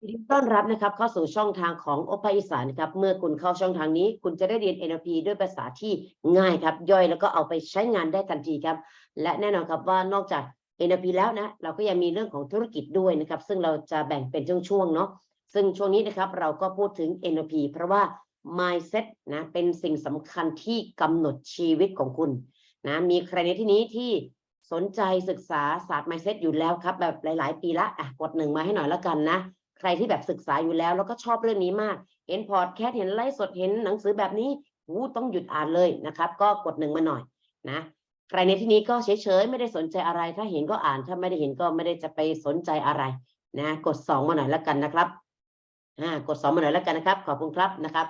ยินดีต้อนรับนะครับเข้าสู่ช่องทางของโอปาอีสานะครับเมื่อคุณเข้าช่องทางนี้ คุณจะได้เรียน NLP ด้วยภาษาที่ง่ายครับ ย่อยแล้วก็เอาไปใช้งานได้ทันทีครับ และแน่นอนครับว่านอกจาก NLP แล้วนะเราก็ยังมีเรื่องของธุรกิจด้วยนะครับ ซึ่งเราจะแบ่งเป็นช่วงๆเนาะซึ่งช่วงนี้นะครับเราก็พูดถึง NLP เพราะว่า mindset นะเป็นสิ่งสำคัญที่กำหนดชีวิตของคุณนะมีใครในที่นี้ที่สนใจศึกษาศาสตร์ mindset อยู่แล้วครับ แบบหลาย ๆ ปีละอะกดหนึ่งมาให้หน่อยแล้วกันนะ ใครที่แบบศึกษาอยู่แล้ว แล้วก็ชอบเรื่องนี้มาก เห็นพอดแคสเห็นไลฟ์สดเห็นหนังสือแบบนี้หูต้องหยุดอ่านเลยนะครับ ก็กดหนึ่งมาหน่อยนะใครในที่นี้ก็เฉยๆไม่ได้สนใจอะไร ถ้าเห็นก็อ่านถ้าไม่ได้เห็นก็ไม่ได้จะไปสนใจอะไรนะกดสองมาหน่อยแล้วกันนะครับอ่ากดสองมาหน่อยแล้วกันนะครับ ขอบคุณครับนะครับ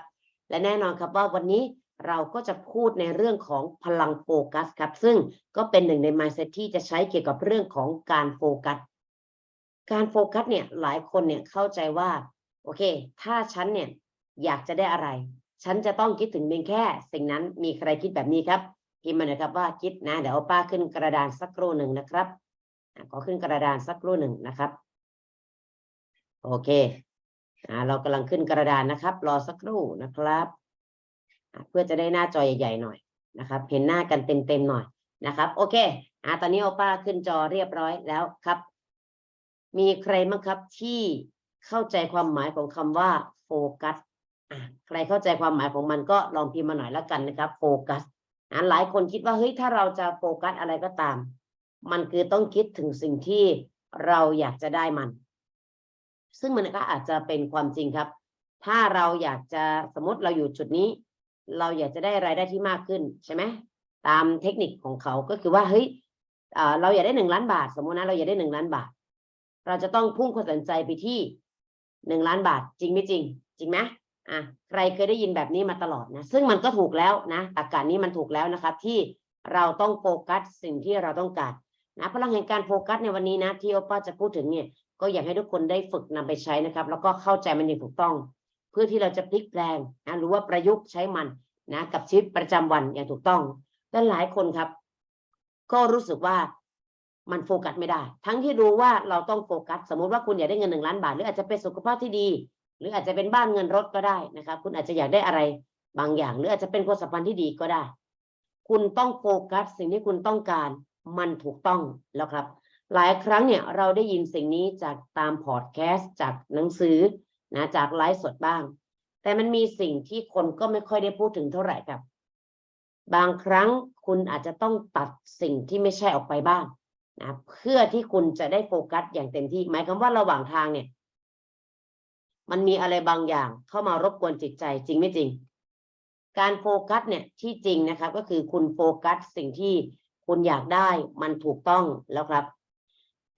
และแน่นอนครับว่าวันนี้เราก็จะพูดในเรื่องของพลังโฟกัสครับ ซึ่งก็เป็นหนึ่งใน mindset ที่จะใช้เกี่ยวกับเรื่องของการโฟกัส การโฟกัสเนี่ยหลายคนเนี่ยเข้าใจว่าโอเค ถ้าฉันเนี่ยอยากจะได้อะไร ฉันจะต้องคิดถึงเพียงแค่ สิ่งนั้นมีใครคิดแบบนี้ครับพิมพ์มาหน่อยครับว่าคิดนะ เดี๋ยวเอาป้าขึ้นกระดานสักครู่หนึ่งนะครับขอขึ้นกระดานสักครู่หนึ่งนะครับ โอเคอเรากำลังขึ้นกระดานนะครับ รอสักครู่นะครับ เพื่อจะได้หน้าจอใหญ่ๆหน่อยนะครับ เห็นหน้ากันเต็มๆหน่อยนะครับ โอเคอตอนนี้เอาป้าขึ้นจอเรียบร้อยแล้วครับ มีใครบ้งครับที่เข้าใจความหมายของคำว่าโฟกัสใครเข้าใจความหมายของมันก็ลองพิมพ์มาหน่อยแล้วกันนะครับโฟกัสอะหลายคนคิดว่าเฮ้ยถ้าเราจะโฟกัสอะไรก็ตาม มันคือต้องคิดถึงสิ่งที่เราอยากจะได้มัน ซึ่งมันก็อาจจะเป็นความจริงครับ ถ้าเราอยากจะสมมติเราอยู่จุดนี้ เราอยากจะได้รายได้ที่มากขึ้นใช่ไหมตามเทคนิคของเขาก็คือว่าเฮ้ยเราอยากได้หนึ่งล้านบาท สมมตินะเราอยากได้หนึ่งล้านบาท เราจะต้องพุ่งความสนใจไปที่หนึ่งล้านบาท จริงไม่จริง จริงไหมอะใครเคยได้ยินแบบนี้มาตลอดนะ ซึ่งมันก็ถูกแล้วนะตรรกะนี้มันถูกแล้วนะครับ ที่เราต้องโฟกัสสิ่งที่เราต้องการนะพลังแห่งการโฟกัสในวันนี้นะ ที่โอป้าจะพูดถึงเนี่ย ก็อยากให้ทุกคนได้ฝึกนำไปใช้นะครับ แล้วก็เข้าใจมันอย่างถูกต้อง เพื่อที่เราจะพลิกแปลงนะหรือว่าประยุกต์ใช้มันนะ กับชีวิตประจำวันอย่างถูกต้องและหลายคนครับ ก็รู้สึกว่า มันโฟกัสไม่ได้ ทั้งที่รู้ว่าเราต้องโฟกัส สมมุติว่าคุณอยากได้เงินหนึ่งล้านบาท หรืออาจจะเป็นสุขภาพที่ดี หรืออาจจะเป็นบ้านเงินรถก็ได้นะครับ คุณอาจจะอยากได้อะไรบางอย่าง หรืออาจจะเป็นความสัมพันธ์ที่ดีก็ได้ คุณต้องโฟกัส สิ่งที่คุณต้องการมันถูกต้องแล้วครับ หลายครั้งเนี่ยเราได้ยินสิ่งนี้จากตามพอดแคสต์จากหนังสือนะจากไลฟ์สดบ้าง แต่มันมีสิ่งที่คนก็ไม่ค่อยได้พูดถึงเท่าไหร่ครับ บางครั้งคุณอาจจะต้องตัดสิ่งที่ไม่ใช่ออกไปบ้าง นะเพื่อที่คุณจะได้โฟกัสอย่างเต็มที่ หมายความว่าระหว่างทางเนี่ย มันมีอะไรบางอย่างเข้ามารบกวนจิตใจจริงไม่จริง การโฟกัสเนี่ยที่จริงนะครับ ก็คือคุณโฟกัสสิ่งที่คุณอยากได้มันถูกต้องแล้วครับ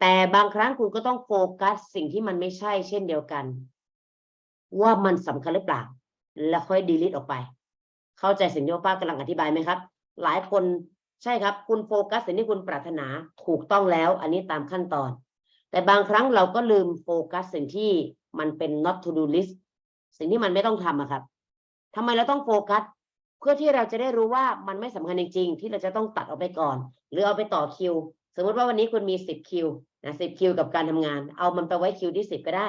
แต่บางครั้งคุณก็ต้องโฟกัสสิ่งที่มันไม่ใช่เช่นเดียวกัน ว่ามันสำคัญหรือเปล่า แล้วค่อยดีลิทออกไป เข้าใจสิ่งที่ป้ากำลังอธิบายไหมครับ หลายคน ใช่ครับ คุณโฟกัสสิ่งที่คุณปรารถนาถูกต้องแล้ว อันนี้ตามขั้นตอน แต่บางครั้งเราก็ลืมโฟกัสสิ่งที่มันเป็น not to do list สิ่งที่มันไม่ต้องทำอะครับทำไมเราต้องโฟกัส เพื่อที่เราจะได้รู้ว่ามันไม่สำคัญจริงๆที่เราจะต้องตัดออกไปก่อน หรือเอาไปต่อคิว สมมติว่าวันนี้คุณมีสิบคิวนะสิบคิวกับการทำงาน เอามันไปไว้คิวที่สิบก็ได้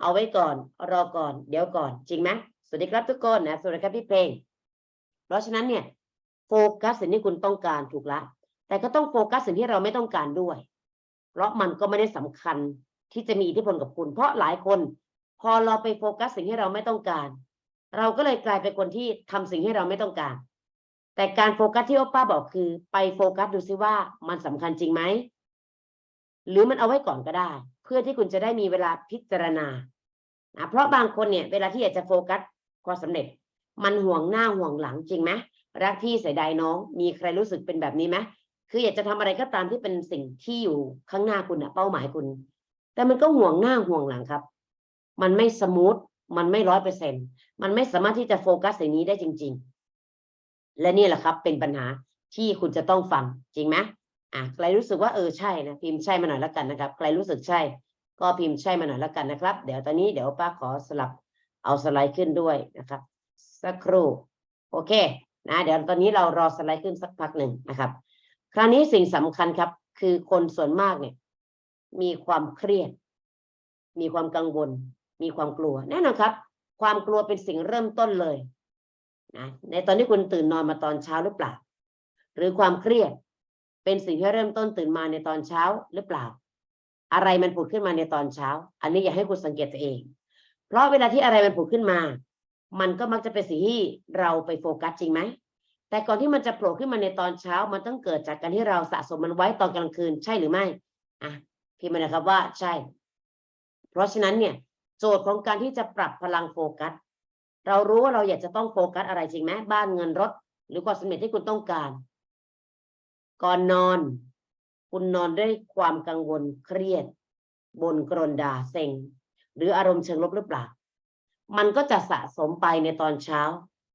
เอาไว้ก่อน รอก่อน เดี๋ยวก่อน จริงไหมสวัสดีครับทุกคนนะสวัสดีครับพี่เพลง เพราะฉะนั้นเนี่ย โฟกัสสิ่งที่คุณต้องการถูกละ แต่ก็ต้องโฟกัสสิ่งที่เราไม่ต้องการด้วย เพราะมันก็ไม่ได้สำคัญที่จะมีอิทธิพลกับคุณ เพราะหลายคน พอเราไปโฟกัสสิ่งที่เราไม่ต้องการ เราก็เลยกลายเป็นคนที่ทำสิ่งที่เราไม่ต้องการ แต่การโฟกัสที่โอป้าบอกคือ ไปโฟกัสดูซิว่ามันสำคัญจริงไหมหรือมันเอาไว้ก่อนก็ได้ เพื่อที่คุณจะได้มีเวลาพิจารณานะเพราะบางคนเนี่ย เวลาที่อยากจะโฟกัสความสำเร็จ มันห่วงหน้าห่วงหลังจริงไหม รักพี่เสียดายน้อง มีใครรู้สึกเป็นแบบนี้ไหมคืออยากจะทำอะไรก็ตามที่เป็นสิ่งที่อยู่ข้างหน้าคุณอะเป้าหมายคุณ แต่มันก็ห่วงหน้าห่วงหลังครับ มันไม่สมูทมันไม่ร้อยเปอร์เซ็นมันไม่สามารถที่จะโฟกัสสิ่งนี้ได้จริง ๆ และนี่แหละครับ เป็นปัญหาที่คุณจะต้องฟังจริงไหมอะใครรู้สึกว่าเออใช่นะพิมพ์ใช่มาหน่อยแล้วกันนะครับใครรู้สึกใช่ ก็พิมพ์ใช่มาหน่อยแล้วกันนะครับ เดี๋ยวตอนนี้เดี๋ยวป้าขอสลับเอาสไลด์ขึ้นด้วยนะครับ สักครู่ โอเค นะเดี๋ยวตอนนี้เรารอสไลด์ขึ้นสักพักหนึ่งนะครับ คราวนี้สิ่งสำคัญครับ คือคนส่วนมากเนี่ย มีความเครียด มีความกังวล มีความกลัวแน่นอนครับ ความกลัวเป็นสิ่งเริ่มต้นเลยนะในตอนที่คุณตื่นนอนมาตอนเช้าหรือเปล่า หรือความเครียด เป็นสิ่งที่เริ่มต้นตื่นมาในตอนเช้าหรือเปล่า อะไรมันผุดขึ้นมาในตอนเช้า อันนี้อยากให้คุณสังเกตตัวเอง เพราะเวลาที่อะไรมันผุดขึ้นมา มันก็มักจะเป็นสิ่งที่เราไปโฟกัสจริงไหม แต่ก่อนที่มันจะโผล่ขึ้นมาในตอนเช้า มันต้องเกิดจากการที่เราสะสมมันไว้ตอนกลางคืนใช่หรือไม่ อะพิมพ์มานะครับว่าใช่ เพราะฉะนั้นเนี่ย โจทย์ของการที่จะปรับพลังโฟกัส เรารู้ว่าเราอยากจะต้องโฟกัสอะไรจริงไหมบ้านเงินรถ หรือความสำเร็จที่คุณต้องการ ก่อนนอน คุณนอนด้วยความกังวลเครียดบนกรนดาเซ็ง หรืออารมณ์เชิงลบหรือเปล่า มันก็จะสะสมไปในตอนเช้า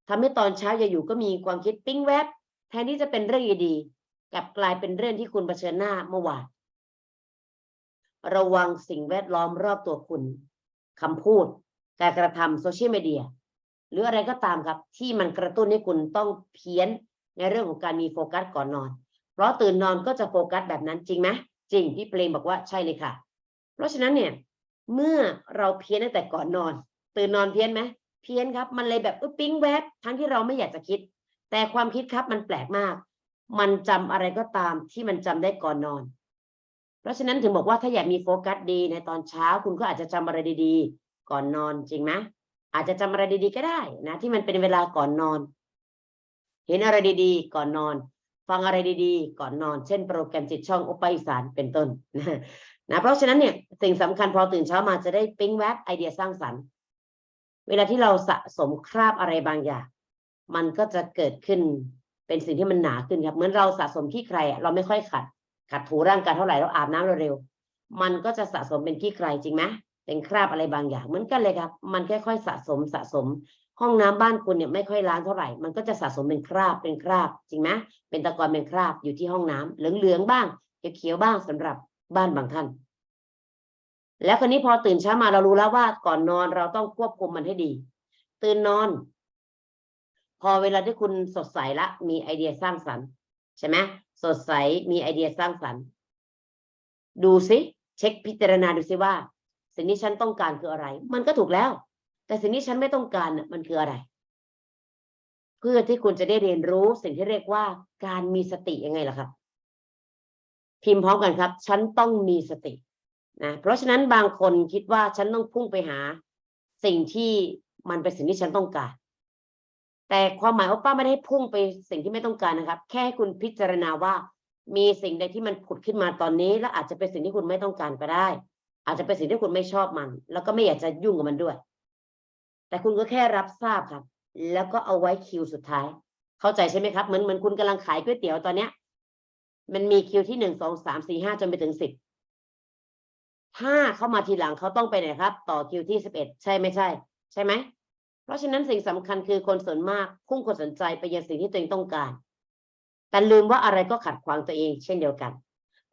ทำให้ตอนเช้าอยู่ก็มีความคิดปิ้งแวบแทนที่จะเป็นเรื่องดีๆกลับกลายเป็นเรื่องที่คุณเผชิญหน้าเมื่อวานระวังสิ่งแวดล้อมรอบตัวคุณคำพูด การกระทำโซเชียลมีเดียหรืออะไรก็ตามครับ ที่มันกระตุ้นให้คุณต้องเพี้ยนในเรื่องของการมีโฟกัสก่อนนอน เพราะตื่นนอนก็จะโฟกัสแบบนั้นจริงไหมจริงพี่เพลงบอกว่าใช่เลยค่ะ เพราะฉะนั้นเนี่ย เมื่อเราเพี้ยนตั้งแต่ก่อนนอน ตื่นนอนเพี้ยนไหมเพี้ยนครับ มันเลยแบบเออปิ๊งแวบทั้งที่เราไม่อยากจะคิด แต่ความคิดครับมันแปลกมาก มันจำอะไรก็ตามที่มันจำได้ก่อนนอน เพราะฉะนั้นถึงบอกว่าถ้าอยากมีโฟกัสดีในตอนเช้าคุณก็อาจจะจำอะไรดีๆ ก่อนนอนจริงไหมอาจจะจำอะไรดีๆก็ได้นะที่มันเป็นเวลาก่อนนอน เห็นอะไรดีๆ ก่อนนอน ฟังอะไรดีๆ ก่อนนอน เช่นโปรแกรมจิตช่องโอปาอีสานเป็นต้นนะเพราะฉะนั้นเนี่ยสิ่งสำคัญพอตื่นเช้ามาจะได้ปิ๊งแวบไอเดียสร้างสรรค์ เวลาที่เราสะสมคราบอะไรบางอย่าง มันก็จะเกิดขึ้นเป็นสิ่งที่มันหนาขึ้นครับ เหมือนเราสะสมขี้ใครเราไม่ค่อยขัด ขัดถูร่างกายเท่าไหร่เราอาบน้ำเร็วๆมันก็จะสะสมเป็นขี้ใครจริงไหมเป็นคราบอะไรบางอย่างเหมือนกันเลยครับ มันค่อยๆสะสมสะสม ห้องน้ำบ้านคุณเนี่ยไม่ค่อยล้างเท่าไหร่ มันก็จะสะสมเป็นคราบเป็นคราบ จริงไหมเป็นตะกอนเป็นคราบอยู่ที่ห้องน้ำเหลืองๆบ้างเขียวๆบ้างสำหรับบ้านบางท่าน แล้วคนนี้พอตื่นเช้ามาเรารู้แล้วว่าก่อนนอนเราต้องควบคุมมันให้ดี ตื่นนอน พอเวลาที่คุณสดใสละมีไอเดียสร้างสรรค์ใช่ไหมสดใสมีไอเดียสร้างสรรค์ ดูซิเช็คพิจารณาดูซิว่า สิ่งที่ฉันต้องการคืออะไร มันก็ถูกแล้ว แต่สิ่งที่ฉันไม่ต้องการน่ะมันคืออะไร เพื่อที่คุณจะได้เรียนรู้สิ่งที่เรียกว่าการมีสติยังไงล่ะครับ พิมพ์พร้อมกันครับ ฉันต้องมีสติ นะเพราะฉะนั้นบางคนคิดว่าฉันต้องพุ่งไปหา สิ่งที่มันเป็นสิ่งที่ฉันต้องการ แต่ความหมายว่าป้าไม่ได้พุ่งไปสิ่งที่ไม่ต้องการนะครับ แค่ให้คุณพิจารณาว่า มีสิ่งใดที่มันผุดขึ้นมาตอนนี้ แล้วอาจจะเป็นสิ่งที่คุณไม่ต้องการก็ได้ อาจจะเป็นสิ่งที่คุณไม่ชอบมัน แล้วก็ไม่อยากจะยุ่งกับมันด้วย แต่คุณก็แค่รับทราบครับ แล้วก็เอาไว้คิวสุดท้าย เข้าใจใช่ไหมครับเหมือนเหมือนคุณกำลังขายก๋วยเตี๋ยวตอนเนี้ย มันมีคิวที่หนึ่งสองสามสี่ห้าจนไปถึงสิบ ถ้าเข้ามาทีหลังเขาต้องไปไหนครับ ต่อคิวที่สิบเอ็ดใช่ไม่ใช่ ใช่ไหม เพราะฉะนั้นสิ่งสำคัญคือคนส่วนมากพุ่งคนสนใจไปยังสิ่งที่ตัวเองต้องการ แต่ลืมว่าอะไรก็ขัดขวางตัวเอง เช่นเดียวกัน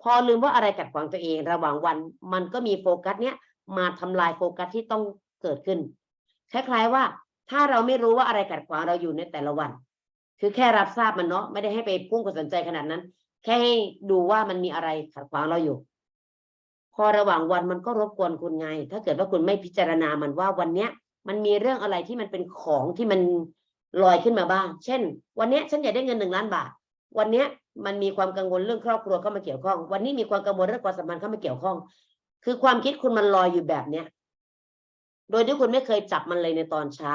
พอลืมว่าอะไรขัดขวางตัวเอง ระหว่างวันมันก็มีโฟกัสเนี้ยมาทำลายโฟกัสที่ต้องเกิดขึ้น คล้ายๆว่าถ้าเราไม่รู้ว่าอะไรขัดขวางเราอยู่ในแต่ละวัน คือแค่รับทราบมันเนาะไม่ได้ให้ไปพุ่งคนสนใจขนาดนั้น แค่ให้ดูว่ามันมีอะไรขัดขวางเราอยู่ พอระหว่างวันมันก็รบกวนคุณไง ถ้าเกิดว่าคุณไม่พิจารณามันว่าวันเนี้ย มันมีเรื่องอะไรที่มันเป็นของที่มันลอยขึ้นมาบ้าง เช่น วันเนี้ยฉันอยากได้เงินหนึ่งล้านบาท วันเนี้ยมันมีความกังวลเรื่องครอบครัวเข้ามาเกี่ยวข้อง วันนี้มีความกังวลเรื่องความสัมพันธ์เข้ามาเกี่ยวข้อง คือความคิดคุณมันลอยอยู่แบบเนี้ย โดยที่คุณไม่เคยจับมันเลยในตอนเช้า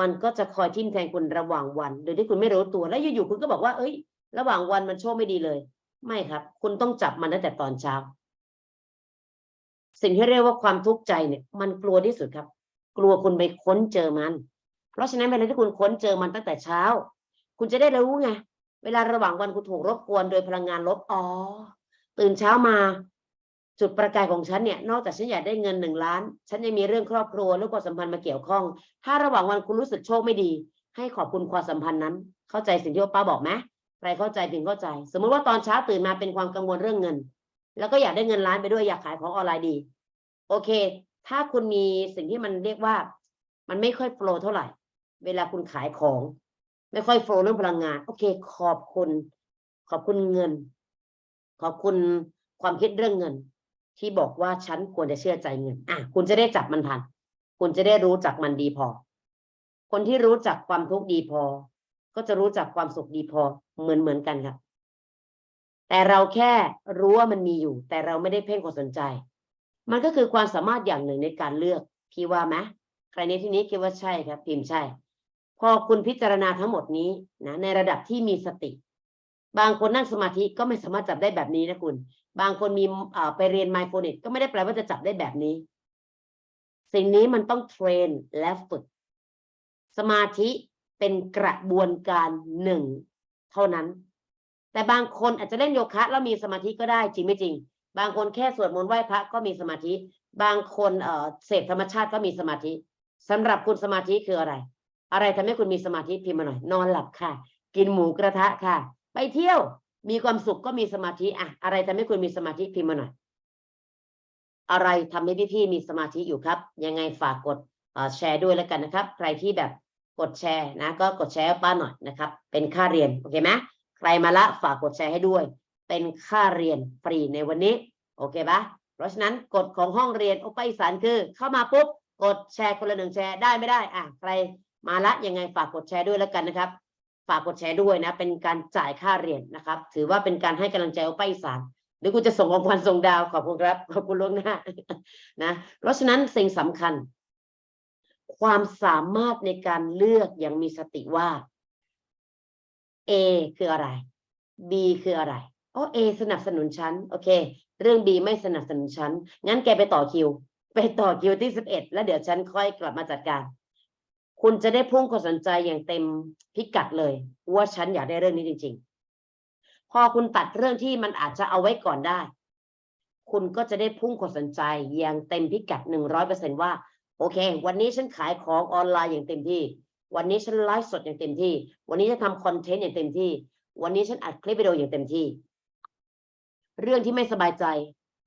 มันก็จะคอยทิ่มแทงคุณระหว่างวัน โดยที่คุณไม่รู้ตัว แล้วอยู่ๆคุณก็บอกว่า เอ้ย ระหว่างวันมันโชคไม่ดีเลย ไม่ครับ คุณต้องจับมันตั้งแต่ตอนเช้า สิ่งที่เรียกว่าความทุกข์ใจเนี่ย มันกลัวที่สุดครับ กลัวคุณไปค้นเจอมัน เพราะฉะนั้นเวลาที่คุณค้นเจอมันตั้งแต่เช้า คุณจะได้รู้ไงเวลาระหว่างวันคุณถูกรบกวนโดยพลังงานลบอ๋อตื่นเช้ามาจุดประกายของฉันเนี่ยนอกจากฉันอยากได้เงินหนึ่งล้าน ฉันยังมีเรื่องครอบครัวเรื่องความสัมพันธ์มาเกี่ยวข้อง ถ้าระหว่างวันคุณรู้สึกโชคไม่ดี ให้ขอบคุณความสัมพันธ์นั้น เข้าใจสิ่งที่ป้าบอกไหมใครเข้าใจถึงเข้าใจ สมมติว่าตอนเช้าตื่นมาเป็นความกังวลเรื่องเงิน แล้วก็อยากได้เงินล้านไปด้วยอยากขายของออนไลน์ดี โอเค ถ้าคุณมีสิ่งที่มันเรียกว่า มันไม่ค่อยโฟล์เท่าไหร่ เวลาคุณขายของ ไม่ค่อยโฟล์เรื่องพลังงาน โอเค ขอบคุณ ขอบคุณเงิน ขอบคุณความคิดเรื่องเงิน ที่บอกว่าฉันควรจะเชื่อใจเงิน อะ คุณจะได้จับมันทัน คุณจะได้รู้จักมันดีพอ คนที่รู้จักความทุกข์ดีพอ ก็จะรู้จักความสุขดีพอเหมือนเหมือนกันครับ แต่เราแค่รู้ว่ามันมีอยู่ แต่เราไม่ได้เพ่งความสนใจ มันก็คือความสามารถอย่างหนึ่งในการเลือก พี่ว่าไหมใครในที่นี้คิดว่าใช่ครับ พิมพ์ใช่ พอคุณพิจารณาทั้งหมดนี้นะในระดับที่มีสติ บางคนนั่งสมาธิก็ไม่สามารถจับได้แบบนี้นะคุณ บางคนมีไปเรียน mindfulness ก็ไม่ได้แปลว่าจะจับได้แบบนี้ สิ่งนี้มันต้องเทรนและฝึก สมาธิเป็นกระบวนการหนึ่งเท่านั้น แต่บางคนอาจจะเล่นโยคะแล้วมีสมาธิก็ได้จริงไม่จริง บางคนแค่สวดมนต์ไหว้พระก็มีสมาธิ บางคนเอ่อเสพธรรมชาติก็มีสมาธิสำหรับคุณสมาธิคืออะไร อะไรทำให้คุณมีสมาธิพิมพ์มาหน่อย นอนหลับค่ะ กินหมูกระทะค่ะ ไปเที่ยวมีความสุขก็มีสมาธิอะอะไรทำให้คุณมีสมาธิพิมพ์มาหน่อย อะไรทำให้พี่ๆมีสมาธิอยู่ครับ ยังไงฝากกดอ่อแชร์ด้วยแล้วกันนะครับ ใครที่แบบกดแชร์นะ ก็กดแชร์ป้าหน่อยนะครับ เป็นค่าเรียนโอเคไหม ใครมาละฝากกดแชร์ให้ด้วย เป็นค่าเรียนฟรีในวันนี้ โอเคปะเพราะฉะนั้นกฎของห้องเรียนโอปอีสานคือ เข้ามาปุ๊บกดแชร์คนละหนึ่งแชร์ได้ไม่ได้อะใครมาละยังไงฝากกดแชร์ด้วยแล้วกันนะครับ ฝากกดแชร์ด้วยนะ เป็นการจ่ายค่าเรียนนะครับ ถือว่าเป็นการให้กำลังใจโอปอีสานหรือคุณจะส่งของขวัญส่งดาวขอบคุณครับขอบคุณล่วงหน้านะ เพราะฉะนั้นสิ่งสำคัญ ความสามารถในการเลือกอย่างมีสติว่า A คืออะไร B คืออะไรโอ้ A สนับสนุนฉันโอเค เรื่อง B ไม่สนับสนุนฉันงั้นแกไปต่อคิว ไปต่อคิวที่สิบเอ็ดแล้วเดี๋ยวฉันค่อยกลับมาจัดการ คุณจะได้พุ่งความสนใจอย่างเต็มพิกัดเลย ว่าฉันอยากได้เรื่องนี้จริง ๆ พอคุณตัดเรื่องที่มันอาจจะเอาไว้ก่อนได้ คุณก็จะได้พุ่งความสนใจอย่างเต็มพิกัดหนึ่งร้อยเปอร์เซ็นว่า โอเค วันนี้ฉันขายของออนไลน์อย่างเต็มที่ วันนี้ฉันไลฟ์สดอย่างเต็มที่ วันนี้ฉันทำคอนเทนต์อย่างเต็มที่ วันนี้ฉันอัดคลิปวิดีโออย่างเต็มที่ เรื่องที่ไม่สบายใจ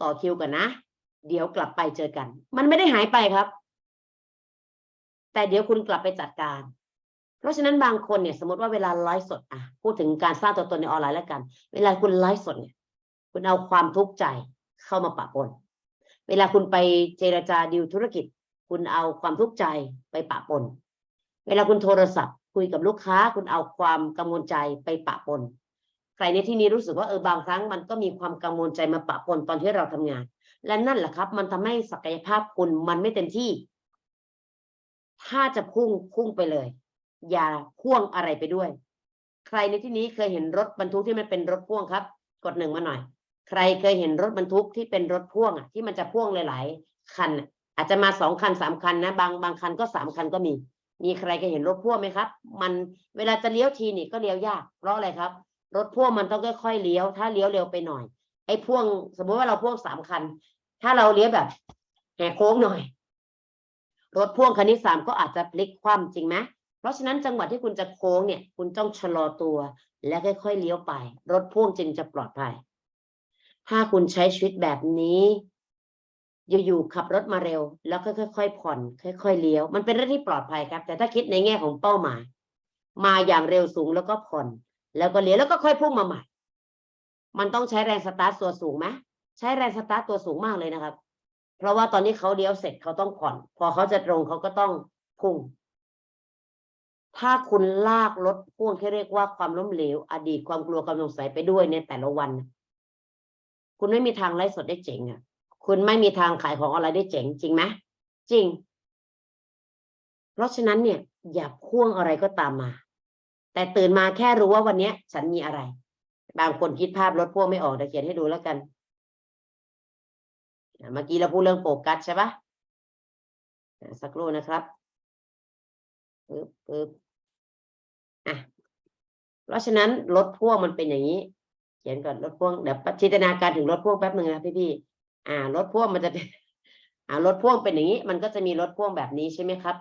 ต่อคิวกันนะ เดี๋ยวกลับไปเจอกัน มันไม่ได้หายไปครับ แต่เดี๋ยวคุณกลับไปจัดการ เพราะฉะนั้นบางคนเนี่ย สมมติว่าเวลาไลฟ์สดอะพูดถึงการสร้างตัวตนในออนไลน์แล้วกัน เวลาคุณไลฟ์สดเนี่ย คุณเอาความทุกข์ใจเข้ามาปะปนเวลาคุณไปเจรจาดีลธุรกิจ คุณเอาความทุกข์ใจไปปะปน เวลาคุณโทรศัพท์ คุยกับลูกค้าคุณเอาความกังวลใจไปปะปน ใครในที่นี้รู้สึกว่าเออบางครั้งมันก็มีความกังวลใจมาปะปนตอนที่เราทำงาน และนั่นแหละครับ มันทำให้ศักยภาพคุณมันไม่เต็มที่ ถ้าจะพุ่งพุ่งไปเลย อย่าพ่วงอะไรไปด้วย ใครในที่นี้เคยเห็นรถบรรทุกที่มันเป็นรถพ่วงครับ กดหนึ่งมาหน่อย ใครเคยเห็นรถบรรทุกที่เป็นรถพ่วงอะที่มันจะพ่วงหลาย ๆ คันอะอาจจะมาสองคันสามคันนะ บางบางคันก็สามคันก็มี มีใครเคยเห็นรถพ่วงไหมครับ มันเวลาจะเลี้ยวทีนี่ก็เลี้ยวยาก เพราะอะไรครับ รถพ่วงมันต้องค่อยๆเลี้ยว ถ้าเลี้ยวเร็วไปหน่อย ไอ้พ่วง สมมติว่าเราพ่วงสามคัน ถ้าเราเลี้ยวแบบแหกโค้งหน่อย รถพ่วงคันที่สามก็อาจจะพลิกคว่ำจริงไหมเพราะฉะนั้นจังหวะที่คุณจะโค้งเนี่ย คุณต้องชะลอตัว และค่อยๆเลี้ยวไป รถพ่วงจึงจะปลอดภัย ถ้าคุณใช้ชีวิตแบบนี้ อยู่ๆขับรถมาเร็ว แล้วค่อยๆผ่อน ค่อย ๆเลี้ยว มันเป็นเรื่องที่ปลอดภัยครับ แต่ถ้าคิดในแง่ของเป้าหมาย มาอย่างเร็วสูงแล้วก็ผ่อน แล้วก็เลี้ยวแล้วก็ค่อยพุ่งมาใหม่ มันต้องใช้แรงสตาร์ทตัวสูงไหมใช้แรงสตาร์ทตัวสูงมากเลยนะครับ เพราะว่าตอนนี้เขาเลี้ยวเสร็จเขาต้องผ่อน พอเขาจะตรงเขาก็ต้องพุ่ง ถ้าคุณลากรถพ่วงที่เรียกว่าความล้มเหลว อดีตความกลัวความสงสัยไปด้วยในแต่ละวัน คุณไม่มีทางไลฟ์สดได้เจ๋งอะ คุณไม่มีทางขายของอะไรได้เจ๋งจริงไหมจริง เพราะฉะนั้นเนี่ย อย่าพ่วงอะไรก็ตามมา แต่ตื่นมาแค่รู้ว่าวันนี้ฉันมีอะไร บางคนคิดภาพรถพ่วงไม่ออกเดี๋ยวเขียนให้ดูแล้วกันเมื่อกี้เราพูดเรื่องโฟกัสใช่ปะอะสักครู่นะครับปึ๊บปึ๊บอะเพราะฉะนั้นรถพ่วงมันเป็นอย่างนี้ เขียนก่อนรถพ่วงเดี๋ยวจินตนาการถึงรถพ่วงแป๊บหนึ่งนะพี่พี่ อ่ารถพ่วงมันจะเป็นอ่ารถพ่วงเป็นอย่างนี้ มันก็จะมีรถพ่วงแบบนี้ใช่ไหมครับ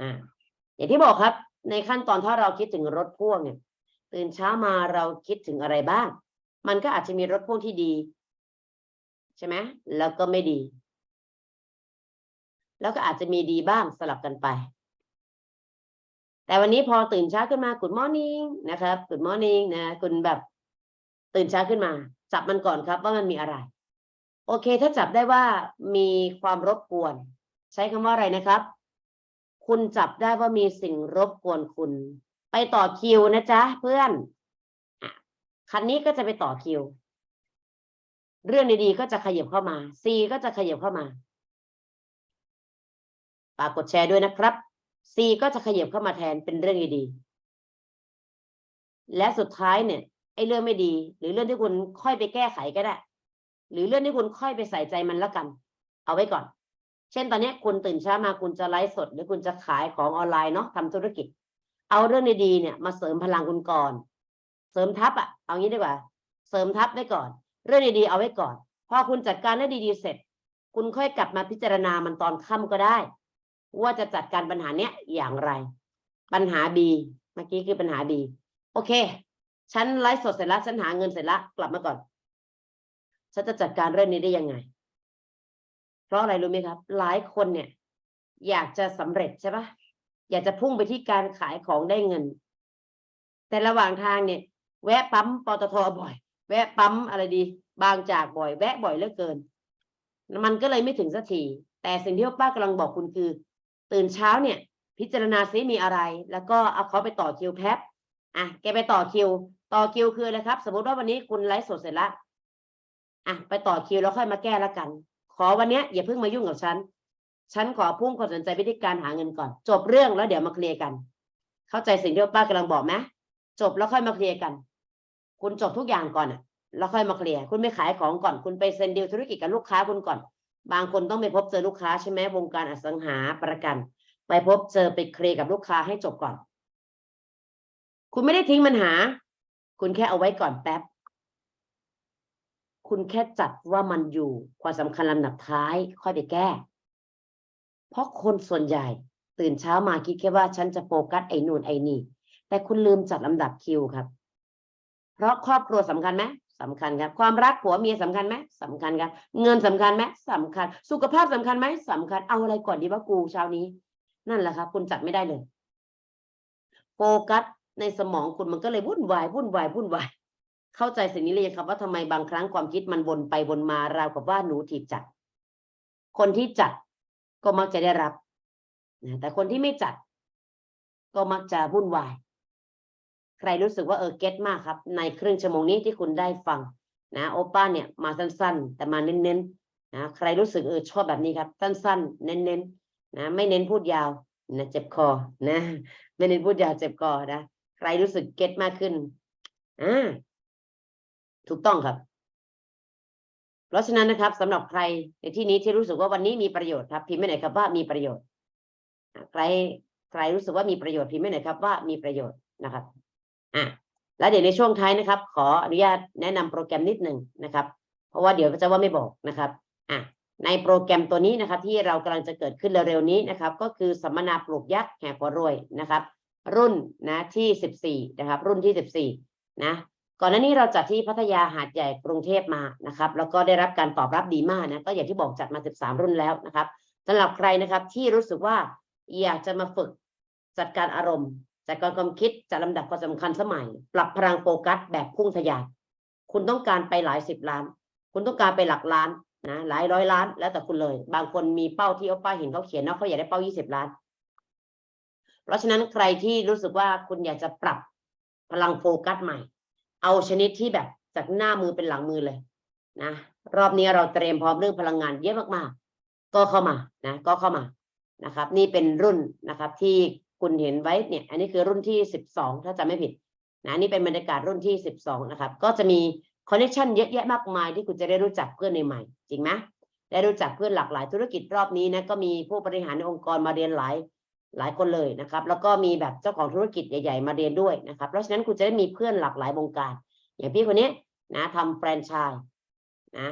อ่าอย่างที่บอกครับ ในขั้นตอนถ้าเราคิดถึงรถพ่วงเนี่ยตื่นเช้ามาเราคิดถึงอะไรบ้าง มันก็อาจจะมีรถพ่วงที่ดี ใช่ไหมแล้วก็ไม่ดี แล้วก็อาจจะมีดีบ้างสลับกันไป แต่วันนี้พอตื่นเช้าขึ้นมา Good morning นะครับ Good morning นะ คุณแบบตื่นเช้าขึ้นมา จับมันก่อนครับว่ามันมีอะไร โอเค ถ้าจับได้ว่ามีความรบกวน ใช้คำว่าอะไรนะครับ คุณจับได้ว่ามีสิ่งรบกวนคุณ ไปต่อคิวนะจ๊ะเพื่อนคันนี้ก็จะไปต่อคิว เรื่องดีๆก็จะขยับเข้ามาซีก็จะขยับเข้ามาฝากกดแชร์ด้วยนะครับซีก็จะขยับเข้ามาแทนเป็นเรื่องดีๆและสุดท้ายเนี่ย ไอ้เรื่องไม่ดี หรือเรื่องที่คุณค่อยไปแก้ไขก็ได้ หรือเรื่องที่คุณค่อยไปใส่ใจมันละกัน เอาไว้ก่อน เช่นตอนนี้คุณตื่นเช้ามาคุณจะไลฟ์สด หรือคุณจะขายของออนไลน์เนาะทำธุรกิจ เอาเรื่องดีๆเนี่ยมาเสริมพลังคุณก่อน เสริมทัพอะเอางี้ดีกว่า เสริมทัพไว้ก่อน เรื่องดีๆเอาไว้ก่อนพอคุณจัดการได้ดีๆเสร็จ คุณค่อยกลับมาพิจารณามันตอนค่ำก็ได้ ว่าจะจัดการปัญหาเนี้ยอย่างไร ปัญหา B เมื่อกี้คือปัญหา B โอเค ฉันไลฟ์สดเสร็จแล้วฉันหาเงินเสร็จแล้วกลับมาก่อน ฉันจะจัดการเรื่องนี้ได้ยังไง เพราะอะไรรู้ไหมครับ หลายคนเนี่ย อยากจะสำเร็จใช่ปะอยากจะพุ่งไปที่การขายของได้เงิน แต่ระหว่างทางเนี่ย แวะปั๊มปตทบ่อย แวะปั๊มอะไรดี บางจากบ่อย แวะบ่อยเหลือเกิน มันก็เลยไม่ถึงสักทีแต่สิ่งที่ป้ากำลังบอกคุณคือ ตื่นเช้าเนี่ย พิจารณาซิมีอะไร แล้วก็เอาเขาไปต่อคิวแพ็บ อะแกไปต่อคิว ต่อคิวคืออะไรครับ สมมติว่าวันนี้คุณไลฟ์สดเสร็จล้วอะไปต่อคิวแล้วค่อยมาแก้ละกัน ขอวันเนี้ยอย่าเพิ่งมายุ่งกับฉัน ฉันขอพุ่งความสนใจไปที่การหาเงินก่อน จบเรื่องแล้วเดี๋ยวมาเคลียร์กัน เข้าใจสิ่งที่ป้ากำลังบอกไหมจบแล้วค่อยมาเคลียร์กัน คุณจบทุกอย่างก่อนอะแล้วค่อยมาเคลียร์คุณไปขายของก่อน คุณไปเซ็นดีลธุรกิจกับลูกค้าคุณก่อน บางคนต้องไปพบเจอลูกค้าใช่ไหมวงการอสังหาประกัน ไปพบเจอไปเคลียร์กับลูกค้าให้จบก่อน คุณไม่ได้ทิ้งปัญหา คุณแค่เอาไว้ก่อนแป๊บ คุณแค่จัดว่ามันอยู่ความสำคัญลำดับท้าย ค่อยไปแก้ เพราะคนส่วนใหญ่ ตื่นเช้ามาคิดแค่ว่าฉันจะโฟกัสไอ้นู่นไอ้นี่ แต่คุณลืมจัดลำดับคิวครับ เพราะครอบครัวสำคัญไหมสำคัญครับ ความรักผัวเมียสำคัญไหมสำคัญครับ เงินสำคัญไหมสำคัญ สุขภาพสำคัญไหมสำคัญ เอาอะไรก่อนดีวะกูเช้านี้ นั่นแหละครับ คุณจัดไม่ได้เลย โฟกัส ในสมองคุณมันก็เลยวุ่นวายวุ่นวายวุ่นวายเข้าใจสิ่งนี้เลยงครับว่าทำไมบางครั้งความคิดมันวนไปวนมาราวกับว่าหนูถีบจัด คนที่จัดก็มักจะได้รับนะแต่คนที่ไม่จัด ก็มักจะวุ่นวาย ใครรู้สึกว่าเออเก็ตมากครับ ในครึ่งชั่วโมงนี้ที่คุณได้ฟัง นะโอป้าเนี่ยมาสั้นๆ แต่มาเน้นๆนะใครรู้สึกเออชอบแบบนี้ครับ สั้นๆ เน้นๆนะไม่เน้นพูดยาวนะเจ็บคอนะไม่เน้นพูดยาวเจ็บคอนะ รรู้สึกเก็ตมากขึ้นอ่าถูกต้องครับ เพราะฉะนั้นนะครับสำหรับใครในที่นี้ที่รู้สึกว่าวันนี้มีประโยชน์ครับพิมพ์ไม่ไหนครับว่ามีประโยชน์ใครใครรู้สึกว่ามีประโยชน์พิมพ์ไม่ไหนครับว่ามีประโยชน์นะครับอะแล้วเดี๋ยวในช่วงท้ายนะครับ ขออนุญาตแนะนำโปรแกรมนิดหนึ่งนะครับ เพราะว่าเดี๋ยวจะว่าไม่บอกนะครับอะในโปรแกรมตัวนี้นะครับ ที่เรากำลังจะเกิดขึ้นเร็วๆนี้นะครับ ก็คือสัมมนาปลูกยักษ์แห่หัวรวยนะครับ รุ่นนะที่สิบสี่นะครับ รุ่นที่สิบสี่นะ ก่อนหน้านี้เราจัดที่พัทยาหาดใหญ่กรุงเทพมานะครับ แล้วก็ได้รับการตอบรับดีมากนะ ก็อย่างที่บอกจัดมา 13 รุ่นแล้วนะครับสำหรับใครนะครับที่รู้สึกว่าอยากจะมาฝึกจัดการอารมณ์จัดการความคิดจัดลำดับความสำคัญสมัย ปรับพลังโฟกัสแบบพุ่งทะยานคุณต้องการไปหลายสิบล้าน คุณต้องการไปหลักล้านนะหลายร้อยล้าน แล้วแต่คุณเลย บางคนมีเป้าที่เอาป้าเห็นเขาเขียนเนาะเขาอยากได้เป้า 20 ล้าน เพราะฉะนั้นใครที่รู้สึกว่าคุณอยากจะปรับพลังโฟกัสใหม่ เอาชนิดที่แบบจากหน้ามือเป็นหลังมือเลยนะรอบนี้เราเตรียมพร้อมเรื่องพลังงานเยอะมากๆ ก็เข้ามานะก็เข้ามานะครับ นี่เป็นรุ่นนะครับที่คุณเห็นไว้เนี่ย อันนี้คือรุ่นที่สิบสองถ้าจำไม่ผิดนะนี่เป็นบรรยากาศรุ่นที่สิบสองนะครับ ก็จะมีคอนเนคชันเยอะแยะมากมายที่คุณจะได้รู้จักเพื่อนใหม่ๆจริงไหมได้รู้จักเพื่อนหลากหลายธุรกิจรอบนี้นะก็มีผู้บริหารในองค์กรมาเรียนหลาย หลายคนเลยนะครับ แล้วก็มีแบบเจ้าของธุรกิจใหญ่ ๆ มาเรียนด้วยนะครับ เพราะฉะนั้นคุณจะได้มีเพื่อนหลากหลายวงการ อย่างพี่คนนี้นะทำแฟรนไชส์นะ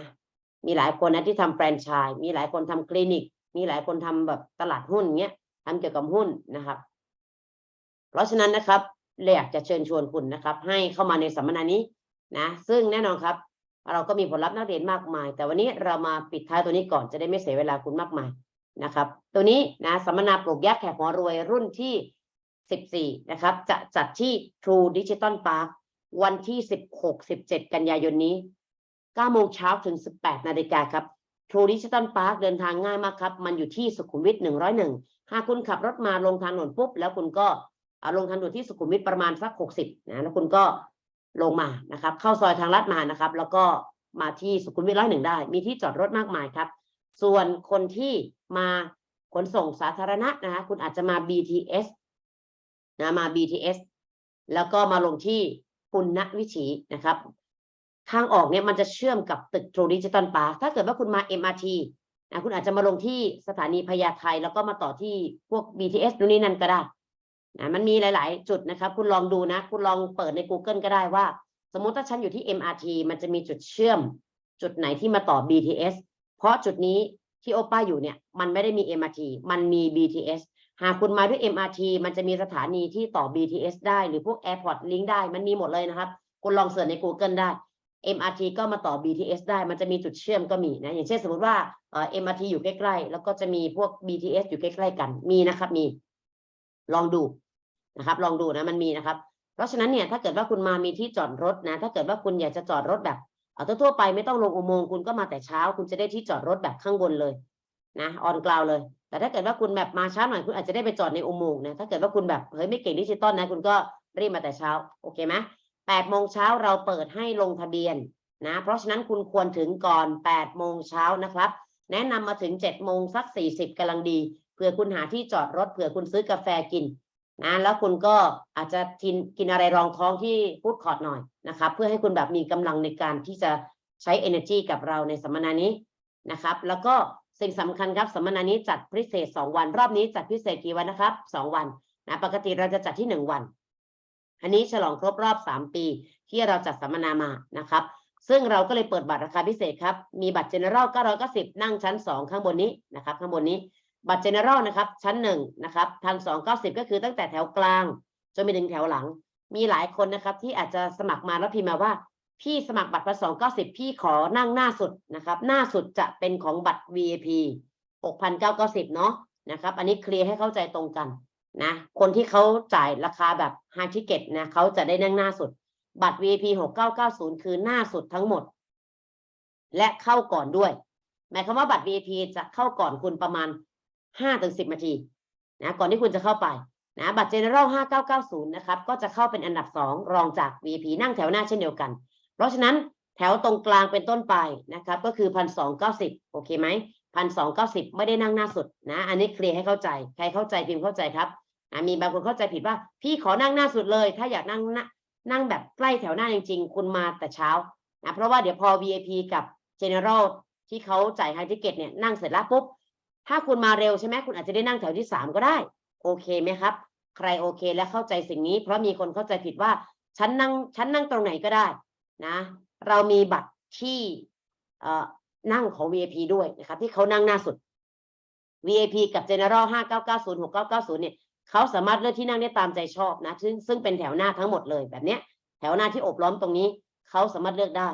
มีหลายคนนะที่ทำแฟรนไชส์มีหลายคนทำคลินิก มีหลายคนทำแบบตลาดหุ้นเงี้ยทำเกี่ยวกับหุ้นนะครับ เพราะฉะนั้นนะครับเลยอยากจะเชิญชวนคุณนะครับ ให้เข้ามาในสัมมนานี้นะ ซึ่งแน่นอนครับ เราก็มีผลลัพธ์นักเรียนมากมาย แต่วันนี้เรามาปิดท้ายตัวนี้ก่อนจะได้ไม่เสียเวลาคุณมากมาย นะครับ ตัวนี้นะสัมมนาปลูกยักแขกหัวรวยรุ่นที่ 14 นะครับ จะจัดที่ True Digital Park วันที่ 16 17 กันยายนนี้ 9 โมงเช้าถึง 18 นาฬิกาครับ True Digital Park เดินทางง่ายมากครับ มันอยู่ที่สุขุมวิท 101 หากคุณขับรถมาลงทางถนนปุ๊บ แล้วคุณก็อ่าลงทางด่วนที่สุขุมวิทประมาณสัก 60 นะ แล้วคุณก็ลงมานะครับ เข้าซอยทางลัดมานะครับ แล้วก็มาที่สุขุมวิทร้อยหนึ่งได้ มีที่จอดรถมากมายครับ ส่วนคนที่มาขนส่งสาธารณะนะคะคุณอาจจะมา BTS นะมา BTS แล้วก็มาลงที่ปุณณวิถีนะครับ ทางออกเนี่ยมันจะเชื่อมกับตึก True Digital Park ถ้าเกิดว่าคุณมา MRT นะคุณอาจจะมาลงที่สถานีพญาไทแล้วก็มาต่อที่พวก BTS นู่นนี่นั่นก็ได้นะมันมีหลาย ๆ จุดนะครับ คุณลองดูนะ คุณลองเปิดใน Google ก็ได้ว่า สมมติถ้าฉันอยู่ที่ MRT มันจะมีจุดเชื่อม จุดไหนที่มาต่อ BTS เพราะจุดนี้ที่โอป้าอยู่เนี่ยมันไม่ได้มี MRT มันมี BTS หากคุณมาด้วย MRT มันจะมีสถานีที่ต่อ BTS ได้หรือพวก Airport Link ได้มันมีหมดเลยนะครับ คุณลองเสิร์ชใน Google ได้ MRT ก็มาต่อ BTS ได้ มันจะมีจุดเชื่อมก็มีนะ อย่างเช่นสมมติว่าเอ่อ MRT อยู่ใกล้ๆ แล้วก็จะมีพวก BTS อยู่ใกล้ๆกัน มีนะครับ มี ลองดูนะครับ ลองดูนะ มันมีนะครับ เพราะฉะนั้นเนี่ย ถ้าเกิดว่าคุณมามีที่จอดรถนะ ถ้าเกิดว่าคุณอยากจะจอดรถแบบ เอาทั่วๆไปไม่ต้องลงอุโมงค์คุณก็มาแต่เช้า คุณจะได้ที่จอดรถแบบข้างบนเลยนะออนกราวเลย แต่ถ้าเกิดว่าคุณแบบมาช้าหน่อยคุณอาจจะได้ไปจอดในอุโมงค์นะถ้าเกิดว่าคุณแบบเฮ้ยไม่เก่งดิจิตอลนะ คุณก็รีบมาแต่เช้าโอเคไหมแปดโมงเช้าเราเปิดให้ลงทะเบียนนะ เพราะฉะนั้นคุณควรถึงก่อน8โมงเช้านะครับ แนะนำมาถึง7โมงสัก40กำลังดีเผื่อคุณหาที่จอดรถเผื่อคุณซื้อกาแฟกิน นะแล้วคุณก็อาจจะกินกินอะไรรองท้องที่ฟู้ดคอร์ทหน่อยนะครับเพื่อให้คุณแบบมีกำลังในการที่จะใช้ energy กับเราในสัมมนานี้นะครับ แล้วก็สิ่งสำคัญครับสัมมนานี้จัดพิเศษ 2 วัน รอบนี้จัดพิเศษกี่วันนะครับ 2 วันนะปกติเราจะจัดที่ 1 วัน อันนี้ฉลองครบรอบ 3 ปี ที่เราจัดสัมมนามานะครับ ซึ่งเราก็เลยเปิดบัตรราคาพิเศษครับ มีบัตร General 990 นั่งชั้น 2 ข้างบนนี้นะครับ ข้างบนนี้ บัตร General นะครับ ชั้น1นะครับ1,290ก็คือตั้งแต่แถวกลาง จนไปถึงแถวหลัง มีหลายคนนะครับ ที่อาจจะสมัครมาแล้วพิมพ์มาว่า พี่สมัครบัตรพันสองเก้าสิบพี่ขอนั่งหน้าสุดนะครับ หน้าสุดจะเป็นของบัตร VIP 6,990เนาะนะครับ อันนี้เคลียร์ให้เข้าใจตรงกันนะคนที่เขาจ่ายราคาแบบ high ticket นะเขาจะได้นั่งหน้าสุด บัตร VIP 6990 คือหน้าสุดทั้งหมด และเข้าก่อนด้วย หมายความว่าบัตร VIP จะเข้าก่อนคุณประมาณ 5-10นาทีนะก่อนที่คุณจะเข้าไปนะบัตร General 5990 นะครับ ก็จะเข้าเป็นอันดับ 2 รองจาก VIP นั่งแถวหน้าเช่นเดียวกัน เพราะฉะนั้นแถวตรงกลางเป็นต้นไปนะครับ ก็คือ 1,290 โอเคไหม 1,290 ไม่ได้นั่งหน้าสุดนะ อันนี้เคลียร์ให้เข้าใจ ใครเข้าใจพิมพ์เข้าใจครับอะมีบางคนเข้าใจผิดว่า พี่ขอนั่งหน้าสุดเลย ถ้าอยากนั่งนั่งแบบใกล้แถวหน้าจริง ๆ คุณมาแต่เช้านะเพราะว่าเดี๋ยวพอ VIP กับ General ที่เขาจ่ายไฮทิเกตเนี่ยนั่งเสร็จแล้วปุ๊บ ถ้าคุณมาเร็วใช่ไหมคุณอาจจะได้นั่งแถวที่สามก็ได้ โอเคไหมครับ ใครโอเคและเข้าใจสิ่งนี้ เพราะมีคนเข้าใจผิดว่าฉันนั่งฉันนั่งตรงไหนก็ได้นะ เรามีบัตรที่เอ่อนั่งของ VIP ด้วยนะครับ ที่เขานั่งหน้าสุด VIP กับ General 5990 6990 เนี่ยเขาสามารถเลือกที่นั่งได้ตามใจชอบนะซึ่งซึ่งเป็นแถวหน้าทั้งหมดเลยแบบเนี้ย แถวหน้าที่อบล้อมตรงนี้เขาสามารถเลือกได้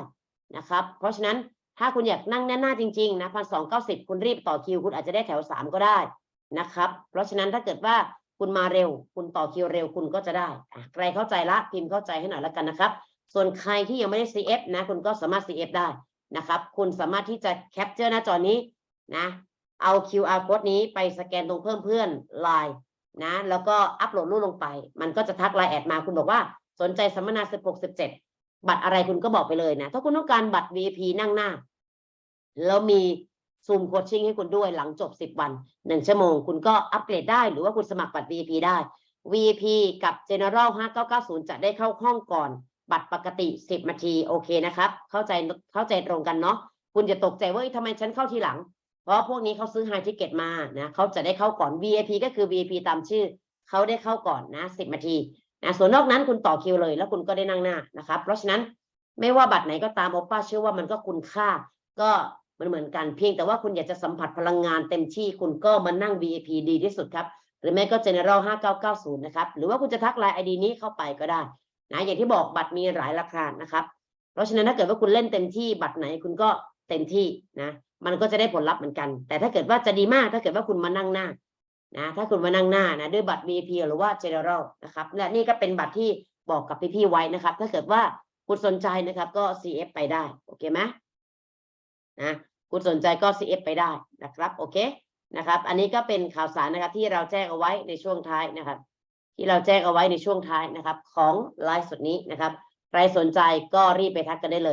นะครับ เพราะฉะนั้น ถ้าคุณอยากนั่งแน่นหน้าจริงๆนะพันสองเก้าสิบคุณรีบต่อคิว คุณอาจจะได้แถวสามก็ได้นะครับ เพราะฉะนั้นถ้าเกิดว่าคุณมาเร็ว คุณต่อคิวเร็วคุณก็จะได้ใครเข้าใจละพิมพ์เข้าใจให้หน่อยแล้วกันนะครับ ส่วนใครที่ยังไม่ได้ CF นะ คุณก็สามารถ CF ได้นะครับ คุณสามารถที่จะแคปเจอร์หน้าจอนี้นะ เอา QR code นี้ไปสแกนตรงเพิ่มเพื่อนไลน์นะ แล้วก็อัปโหลดรูปลงไป มันก็จะทักไลน์แอดมา คุณบอกว่าสนใจสัมมนา 16 17 บัตรอะไรคุณก็บอกไปเลยนะ ถ้าคุณต้องการบัตร VIP นั่งหน้า แล้วมีซูมโคชชิ่งให้คุณด้วยหลังจบ10วัน1ชั่วโมง คุณก็อัปเกรดได้หรือว่าคุณสมัครบัตร VIP ได้ VIP กับ General 5990 จะได้เข้าห้องก่อน บัตรปกติ 10นาทีโอเคนะครับ เข้าใจเข้าใจตรงกันเนาะคุณจะตกใจว่าทำไมฉันเข้าทีหลัง เพราะพวกนี้เขาซื้อไฮทิเก็ตมานะเขาจะได้เข้าก่อน VIP ก็คือ VIP ตามชื่อ เขาได้เข้าก่อนนะ 10นาที นะส่วนนอกนั้นคุณต่อคิวเลย แล้วคุณก็ได้นั่งหน้านะครับ เพราะฉะนั้นไม่ว่าบัตรไหนก็ตามโอป้าเชื่อว่ามันก็คุณค่า ก็มันเหมือนกันเพียงแต่ว่าคุณอยากจะสัมผัสพลังงานเต็มที่คุณก็มานั่ง VIP ดีที่สุดครับ หรือไม่ก็ General 5990 นะครับ หรือว่าคุณจะทักไลน์ ID นี้เข้าไปก็ได้นะอย่างที่บอกบัตรมีหลายราคานะครับ เพราะฉะนั้นถ้าเกิดว่าคุณเล่นเต็มที่บัตรไหนคุณก็เต็มที่นะ มันก็จะได้ผลลัพธ์เหมือนกัน แต่ถ้าเกิดว่าจะดีมากถ้าเกิดว่าคุณมานั่งหน้า นะถ้าคุณมานั่งหน้านะด้วยบัตร VIP หรือว่า General นะครับและนี่ก็เป็นบัตรที่บอกกับพี่ๆไว้นะครับ ถ้าเกิดว่าคุณสนใจนะครับก็ CF ไปได้โอเคไหมนะคุณสนใจก็ CF ไปได้นะครับโอเคนะครับ อันนี้ก็เป็นข่าวสารนะครับที่เราแจ้งเอาไว้ในช่วงท้ายนะครับ ที่เราแจ้งเอาไว้ในช่วงท้ายนะครับ ของไลฟ์สดนี้นะครับ ใครสนใจก็รีบไปทักกันได้เลย